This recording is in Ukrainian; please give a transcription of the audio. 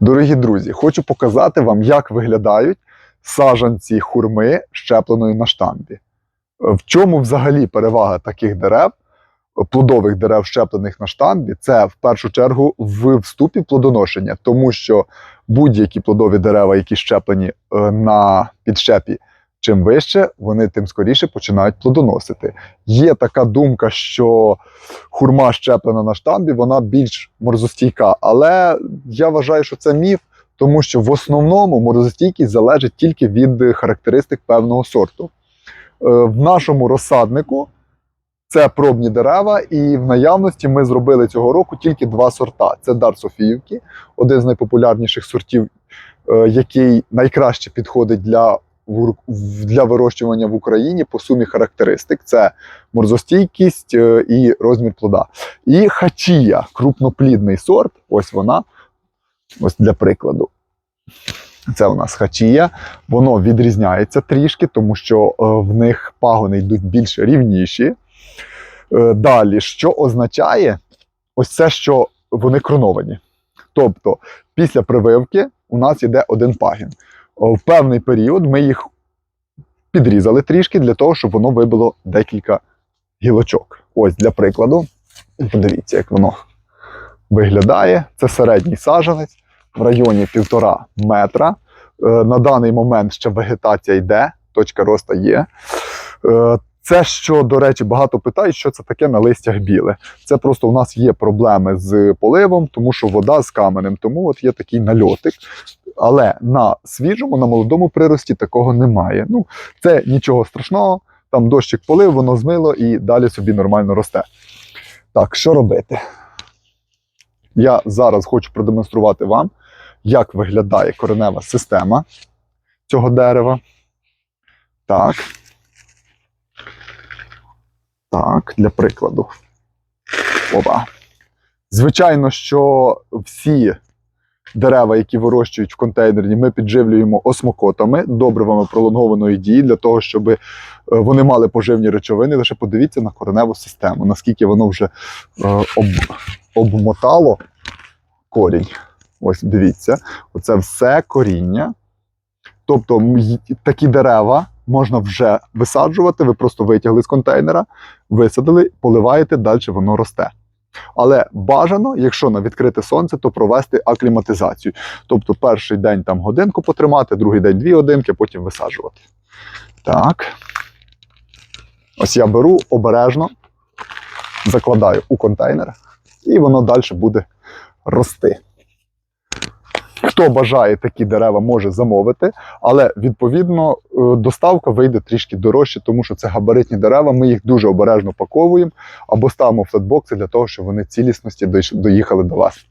Дорогі друзі, хочу показати вам, як виглядають саджанці хурми, щепленої на штамбі. В чому взагалі перевага таких дерев, плодових дерев, щеплених на штамбі, це в першу чергу в вступі плодоношення, тому що будь-які плодові дерева, які щеплені е, на підщепі, чим вище, вони тим скоріше починають плодоносити. Є така думка, що хурма щеплена на штамбі, вона більш морозостійка. Але я вважаю, що це міф, тому що в основному морозостійкість залежить тільки від характеристик певного сорту. Е, В нашому розсаднику це пробні дерева, і в наявності ми зробили цього року тільки два сорта: це дар Софіївки, один з найпопулярніших сортів, е, який найкраще підходить для для вирощування в Україні по сумі характеристик: це морзостійкість е, і розмір плода. І хачія, крупноплідний сорт. Ось вона. Ось для прикладу. Це у нас хачія. Воно відрізняється трішки, тому що е, в них пагони йдуть більш рівніші. Е, Далі, що означає ось це, що вони кроновані. Тобто, після прививки у нас йде один пагін. В певний період ми їх підрізали трішки для того, щоб воно вибило декілька гілочок. Ось для прикладу. Подивіться, як воно виглядає. Це середній саджанець в районі півтора метра. Е, На даний момент ще вегетація йде, точка росту є. Це що, до речі, багато питають, що це таке на листях біле. Це просто у нас є проблеми з поливом, тому що вода з каменем, тому от є такий нальотик. Але на свіжому, на молодому прирості такого немає. Ну, це нічого страшного. Там дощик полив, воно змило і далі собі нормально росте. Так, що робити? Я зараз хочу продемонструвати вам, як виглядає коренева система цього дерева. Так. Так, для прикладу. Опа. Звичайно, що всі дерева, які вирощують в контейнері, ми підживлюємо осмокотами, добривами пролонгованої дії, для того, щоб е, вони мали поживні речовини. Лише подивіться на кореневу систему, наскільки воно вже е, об, обмотало корінь. Ось дивіться, оце все коріння. Тобто такі дерева можна вже висаджувати, ви просто витягли з контейнера, висадили, поливаєте, далі воно росте. Але бажано, якщо на відкрите сонце, то провести акліматизацію. Тобто перший день там годинку потримати, другий день дві годинки, потім висаджувати. Так. Ось я беру обережно, закладаю у контейнер, і воно далі буде рости. Хто бажає такі дерева, може замовити, але відповідно е, доставка вийде трішки дорожче, тому що це габаритні дерева. Ми їх дуже обережно паковуємо або ставимо флетбокси для того, щоб вони цілісності доїхали до вас.